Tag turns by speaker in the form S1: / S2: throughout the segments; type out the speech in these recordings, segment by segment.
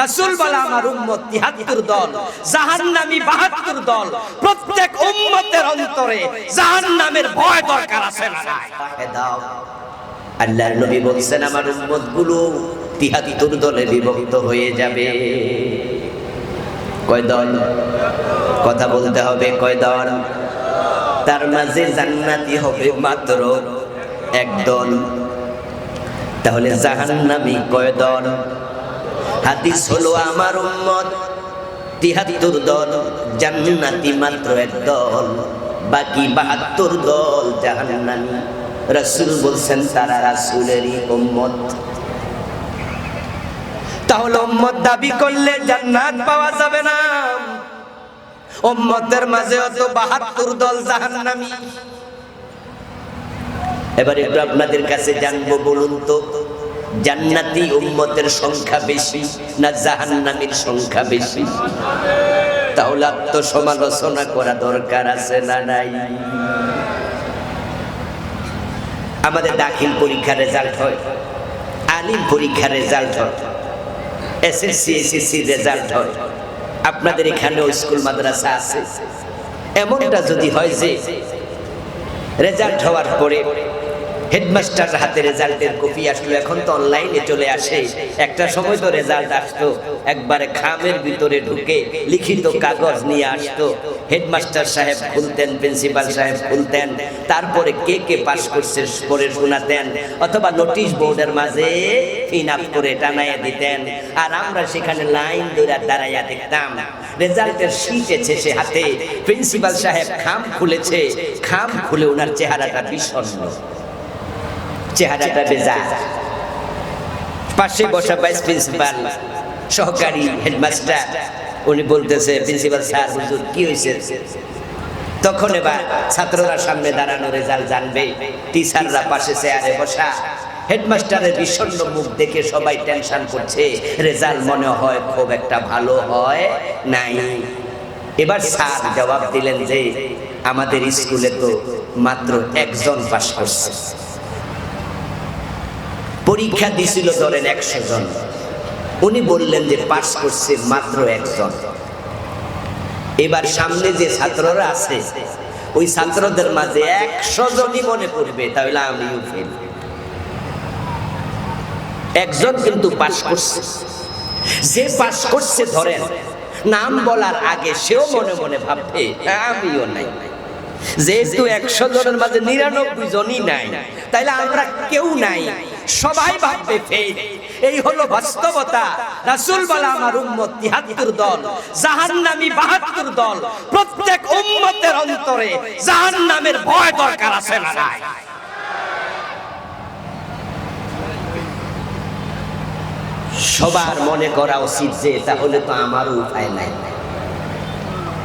S1: রাসূল বলা আমার উম্মত 73 দল, জাহান্নামী 72 দল, প্রত্যেক উম্মতের অন্তরে জাহান্নামের ভয় দরকার আছে না দাও। আল্লাহর নবী বলছেন, আমার উম্মতগুলো 73 দলে বিভক্ত হয়ে যাবে। কয় দল? কথা বলতে হবে, কয় দল? তার মাঝে জান্নাতি হবে মাত্র এক দল। তাহলে জাহান্নামী কয় দল? হাদিস হলো আমার উম্মত। তিহাত্তর দল, জান্নাতি মাত্র এক দল, বাকি বাহাত্তর দল জাহান্নামী। রাসূল বলছেন, তারা রাসূলেরই উম্মত। তাহলে উম্মত দাবি করলে জান্নাত পাওয়া যাবে না। উম্মতের মাঝে অত বাহাত্তর দল জাহান্নামী। এবার একটু আপনাদের কাছে জানব বলুন তো। জান্নাতি উম্মতের সংখ্যা বেশি না জাহান্নামীর সংখ্যা বেশি? তাহলে আত্মসমালোচনা করা দরকার আছে না নাই? আমাদের দাখিল পরীক্ষার রেজাল্ট হয়, আলিম পরীক্ষার রেজাল্ট হয় এসএসসি এসএসসি রেজাল্ট হয়। আপনাদের এখানেও স্কুল, মাদ্রাসা আছে। এমনটা যদি হয় যে রেজাল্ট হওয়ার পরে হেডমাস্টার হাতে রেজাল্টের কপি আসলো, এখন তো অনলাইনে চলে আসে। একটা সময় তো রেজাল্ট আসতো, একবারে খামের ভিতরে ঢুকে লিখিত কাগজ নিয়ে আসতো। হেডমাস্টার সাহেব খুলতেন প্রিন্সিপাল সাহেব খুলতেন, তারপরে কে কে পাস করছে করে শোনাতেন, অথবা নোটিশ বোর্ডের মাঝে ফিন আপ করে টানাইয়া দিতেন। আর আমরা সেখানে লাইন ধরে দাঁড়াইয়া দেখতাম রেজাল্টের শীট এসেছে হাতে প্রিন্সিপাল সাহেব খাম খুলেছে, খাম খুলে ওনার চেহারাটা বিষণ্ণ। চেহারাটা বেজা পাশে বসা ভাইস প্রিন্সিপাল সহকারী হেডমাস্টার উনি বলতেছে প্রিন্সিপাল স্যার হুজুর কি হয়েছে? তখন এবার ছাত্ররা সামনে দাঁড়ানো রেজাল্ট জানবে। টিচাররা পাশে চেয়ারে বসা। হেডমাস্টারের বিষণ্ণ মুখ দেখে সবাই টেনশন করছে। রেজাল্ট মনে হয় খুব একটা ভালো হয় নাই। এবার স্যার জবাব দিলেন যে আমাদের স্কুলে তো মাত্র একজন পাশ করছে। পরীক্ষা দিছিল ধরেন একশো জন। উনি বললেন যে পাস করছে মাত্র একজন। এবার সামনে যে ছাত্ররা আছে, ওই ছাত্রদের মাঝে একশো জনই মনে পড়বে, তাহলে আমিও ফেল একজন কিন্তু পাস করছে। যে পাস করছে ধরেন, নাম বলার আগে সেও মনে মনে ভাববে, আমিও নাই। যেহেতু একশো জনের মাঝে নিরানব্বই জনই নাই তাইলে আমরা কেউ নাই। সবাই ভাববে ফেল এই হলো বাস্তবতা। রাসূল বলা আমার উম্মত 73 দল, জাহান্নামী 72 দল, প্রত্যেক উম্মতের অন্তরে জাহান্নামের ভয় দরকার আছে না নাই? সবার মনে করা উচিত যে তাহলে তো আমারও উপায় নাই।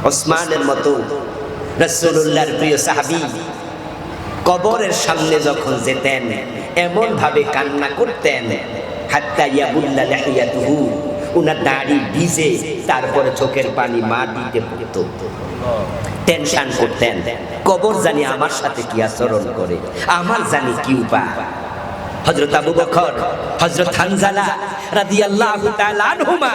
S1: ওসমানের মতো রসুল্লাহর প্রিয় সাহাবি কবরের সামনে যখন যেতেন এমন ভাবে কান্না করতেন। উনার দাড়ি ভিজে তারপরে চোখের পানি মাটিতে পড়তো। টেনশন করতেন, কবর জানি আমার সাথে কি আচরণ করে, আমার জানি কি উপায়। হযরত আবু বকর, হযরত হানজালা রাদিয়াল্লাহু তাআলা আনহুমা